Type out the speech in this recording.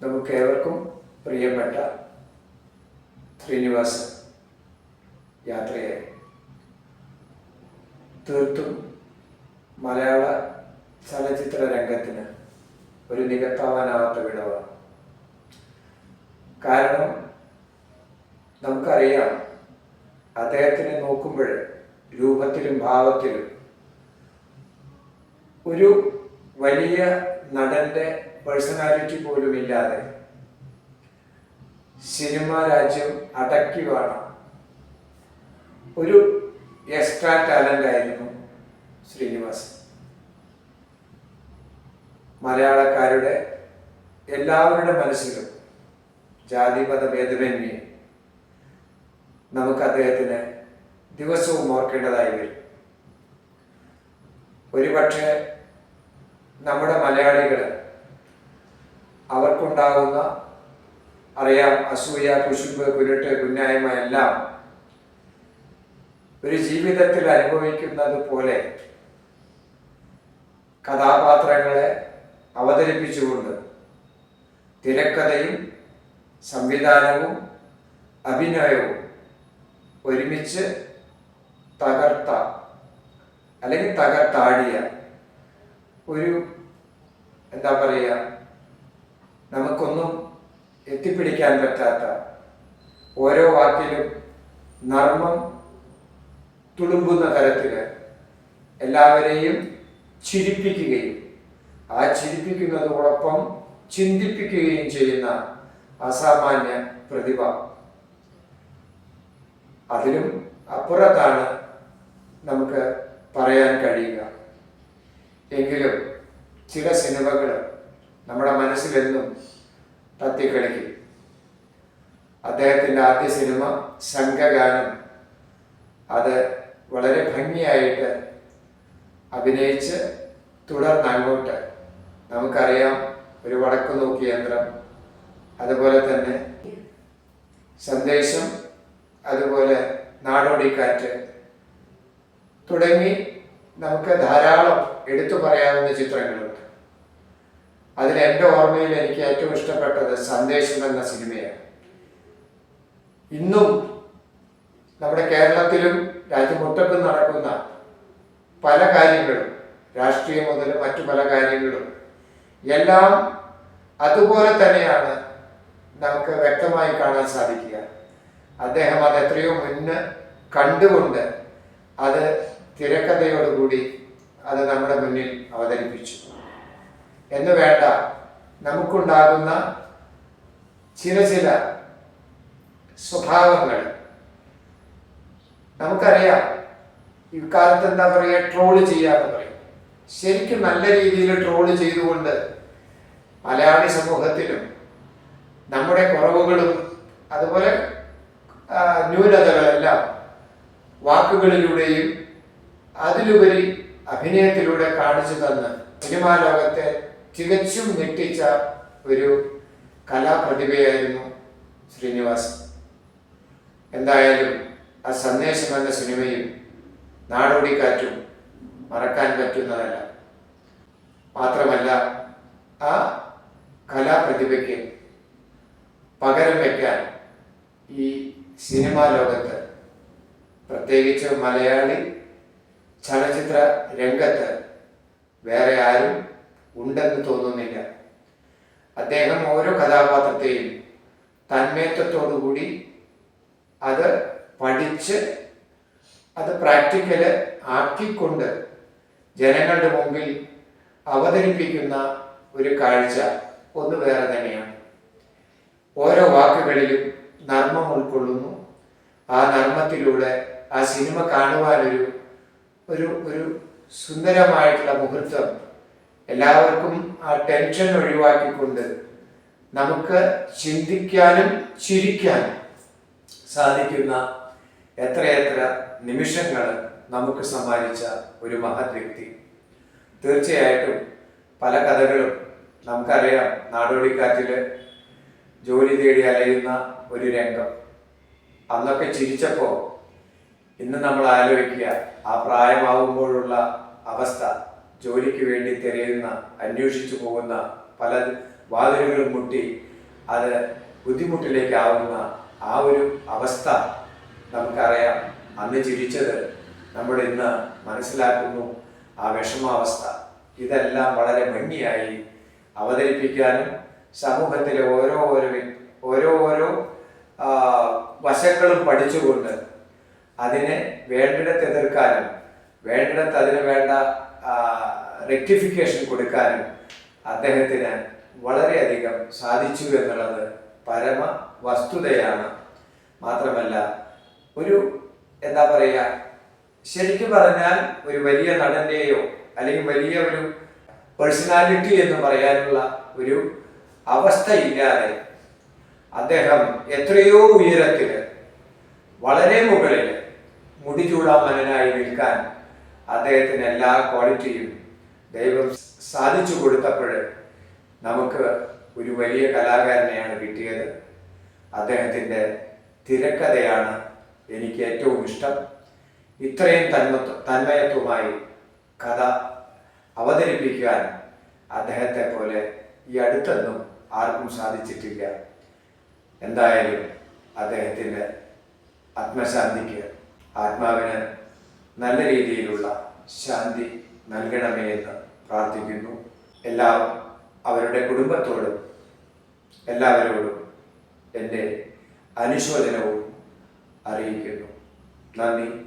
നമുക്ക് ഏവർക്കും പ്രിയപ്പെട്ട ശ്രീനിവാസ് യാത്രയെ തീർത്തും മലയാള ചലച്ചിത്ര രംഗത്തിന് ഒരു നികത്താവാനാവാത്ത വിടവാണ്. കാരണം നമുക്കറിയാം അദ്ദേഹത്തിനെ നോക്കുമ്പോൾ രൂപത്തിലും ഭാവത്തിലും ഒരു വലിയ നടന്റെ പേഴ്സണാലിറ്റി പോലും ഇല്ലാതെ സിനിമ രാജ്യം അടക്കി വേണം. ഒരു എക്സ്ട്രാ ടാലന്റ് ആയിരുന്നു ശ്രീനിവാസൻ മലയാളക്കാരുടെ എല്ലാവരുടെ മനസ്സിലും ജാതിമത ഭേദമന്യേ നമുക്ക് അദ്ദേഹത്തിന് ദിവസവും ഓർക്കേണ്ടതായി വരും. ഒരുപക്ഷെ നമ്മുടെ മലയാളികൾ അവർക്കുണ്ടാകുന്ന അറിയാം അസൂയ കുശുമ്പ് കുരുട്ട് കുന്നായ്മ എല്ലാം ഒരു ജീവിതത്തിൽ അനുഭവിക്കുന്നത് പോലെ കഥാപാത്രങ്ങളെ അവതരിപ്പിച്ചുകൊണ്ട് തിരക്കഥയും സംവിധാനവും അഭിനയവും ഒരുമിച്ച് തകർത്ത അല്ലെങ്കിൽ തകർത്താടിയ ഒരു എന്താ പറയുക നമുക്കൊന്നും എത്തിപ്പിടിക്കാൻ പറ്റാത്ത ഓരോ വാക്കിലും നർമ്മം തുളുമ്പുന്ന തരത്തിൽ എല്ലാവരെയും ചിരിപ്പിക്കുകയും ആ ചിരിപ്പിക്കുന്നതോടൊപ്പം ചിന്തിപ്പിക്കുകയും ചെയ്യുന്ന അസാമാന്യ പ്രതിഭ. അതിലും അപ്പുറത്താണ് നമുക്ക് പറയാൻ കഴിയുക. എങ്കിലും ചില സിനിമകൾ നമ്മുടെ മനസ്സിലെന്നും തത്തിക്കളിക്കും. അദ്ദേഹത്തിന്റെ ആദ്യ സിനിമ സംഘഗാനം അത് വളരെ ഭംഗിയായിട്ട് അഭിനയിച്ച് തുടർന്ന് അങ്ങോട്ട്. നമുക്കറിയാം ഒരു വടക്കു നോക്കി യന്ത്രം അതുപോലെ തന്നെ സന്ദേശം അതുപോലെ നാടോടിക്കാറ്റ് തുടങ്ങി നമുക്ക് ധാരാളം എടുത്തു പറയാവുന്ന ചിത്രങ്ങളുണ്ട് അതിൽ എന്റെ ഓർമ്മയിൽ എനിക്ക് ഏറ്റവും ഇഷ്ടപ്പെട്ടത് സന്ദേശം എന്ന സിനിമയാണ്. ഇന്നും നമ്മുടെ കേരളത്തിലും രാജ്യമൊട്ടക്കും നടക്കുന്ന പല കാര്യങ്ങളും രാഷ്ട്രീയം മുതൽ മറ്റു പല കാര്യങ്ങളും എല്ലാം അതുപോലെ തന്നെയാണ് നമുക്ക് വ്യക്തമായി കാണാൻ സാധിക്കുക. അദ്ദേഹം അത് എത്രയോ മുന്ന് കണ്ടുകൊണ്ട് അത് തിരക്കഥയോടുകൂടി അത് നമ്മുടെ മുന്നിൽ അവതരിപ്പിച്ചു. എന്ന് വേണ്ട. നമുക്കുണ്ടാകുന്ന ചില ചില സ്വഭാവങ്ങൾ. നമുക്കറിയാം ഇക്കാലത്ത് എന്താ പറയുക ട്രോൾ ചെയ്യാന്ന് പറയും. ശരിക്കും നല്ല രീതിയിൽ ട്രോൾ ചെയ്തുകൊണ്ട് മലയാളി സമൂഹത്തിലും നമ്മുടെ കുറവുകളും അതുപോലെ ന്യൂനതകളെല്ലാം വാക്കുകളിലൂടെയും അതിലുപരി അഭിനയത്തിലൂടെ കാണിച്ചു തന്ന് സിനിമാ ലോകത്തെ തികച്ചും ഞെട്ടിച്ച ഒരു കലാപ്രതിഭയായിരുന്നു ശ്രീനിവാസ്. എന്തായാലും ആ സന്ദേശം എന്ന സിനിമയും നാടോടിക്കാറ്റും മറക്കാൻ പറ്റുന്നതല്ല. മാത്രമല്ല ആ കലാപ്രതിഭയ്ക്ക് പകരം വയ്ക്കാൻ ഈ സിനിമാ ലോകത്ത് പ്രത്യേകിച്ച് മലയാളി ചലച്ചിത്ര രംഗത്ത് വേറെ ആരും ഉണ്ടെന്ന് തോന്നുന്നില്ല. അദ്ദേഹം ഓരോ കഥാപാത്രത്തെയും തന്മയത്വത്തോടുകൂടി അത് പഠിച്ച് അത് പ്രാക്ടിക്കൽ ആക്കിക്കൊണ്ട് ജനങ്ങളുടെ മുമ്പിൽ അവതരിപ്പിക്കുന്ന ഒരു കാഴ്ച ഒന്ന് വേറെ തന്നെയാണ്. ഓരോ വാക്കുകളിലും നർമ്മം ഉൾക്കൊള്ളുന്നു. ആ നർമ്മത്തിലൂടെ ആ സിനിമ കാണുവാനൊരു ഒരു ഒരു സുന്ദരമായിട്ടുള്ള മുഹൂർത്തം എല്ലാവർക്കും ആ ടെൻഷൻ ഒഴിവാക്കിക്കൊണ്ട് നമുക്ക് ചിന്തിക്കാനും ചിരിക്കാനും സാധിക്കുന്ന എത്രയെത്ര നിമിഷങ്ങൾ നമുക്ക് സമ്മാനിച്ച ഒരു മഹത് വ്യക്തി. തീർച്ചയായിട്ടും പല കഥകളും നമുക്കറിയാം. നാടോടിക്കാറ്റിൽ ജോലി തേടി അലയുന്ന ഒരു രംഗം. അന്നൊക്കെ ചിരിച്ചപ്പോൾ ഇന്ന് നമ്മൾ ആലോചിക്കുക ആ പ്രായമാകുമ്പോഴുള്ള അവസ്ഥ ജോലിക്ക് വേണ്ടി തിരയുന്ന അന്വേഷിച്ചു പോകുന്ന പല വാതിലുകളും മുട്ടി അത് ബുദ്ധിമുട്ടിലേക്കാവുന്ന ആ ഒരു അവസ്ഥ നമുക്കറിയാം. അന്ന് ചിരിച്ചത് നമ്മൾ ഇന്ന് മനസ്സിലാക്കുന്നു. ആ വിഷമാവസ്ഥ. ഇതെല്ലാം വളരെ ഭംഗിയായി അവതരിപ്പിക്കാനും സമൂഹത്തിലെ ഓരോ ഓരോ ഓരോ ഓരോ വശങ്ങളും പഠിച്ചുകൊണ്ട് അതിനെ വേണ്ടിടത്ത് എതിർക്കാനും വേണ്ടിടത്ത് അതിന് വേണ്ട റെക്ടിഫിക്കേഷൻ കൊടുക്കാനും അദ്ദേഹത്തിന് വളരെയധികം സാധിച്ചു എന്നുള്ളത് പരമ വസ്തുതയാണ്. മാത്രമല്ല ഒരു എന്താ പറയുക ശരിക്കും പറഞ്ഞാൽ ഒരു വലിയ നടന്റെയോ അല്ലെങ്കിൽ വലിയ ഒരു പേഴ്സണാലിറ്റി എന്ന് പറയാനുള്ള ഒരു അവസ്ഥയില്ലാതെ അദ്ദേഹം എത്രയോ ഉയരത്തിൽ വളരെ മുകളിൽ മുടി ചൂടാമനായി നിൽക്കാൻ അദ്ദേഹത്തിന് എല്ലാ ക്വാളിറ്റിയും ദൈവം സാധിച്ചു കൊടുത്തപ്പോൾ നമുക്ക് ഒരു വലിയ കലാകാരനെയാണ് കിട്ടിയത്. അദ്ദേഹത്തിന്റെ തിരക്കഥയാണ് എനിക്ക് ഏറ്റവും ഇഷ്ടം. ഇത്രയും തന്മ തന്മയത്വമായി കഥ അവതരിപ്പിക്കാൻ അദ്ദേഹത്തെ പോലെ ഈ അടുത്തൊന്നും ആർക്കും സാധിച്ചിട്ടില്ല. എന്തായാലും അദ്ദേഹത്തിന്റെ ആത്മശാന്തിക്ക് ആത്മാവിന് നല്ല രീതിയിലുള്ള ശാന്തി നൽകണമേ എന്ന് പ്രാർത്ഥിക്കുന്നു. എല്ലാ അവരുടെ കുടുംബത്തോടും എല്ലാവരോടും എന്റെ അനുശോചനവും അറിയിക്കുന്നു. നന്ദി.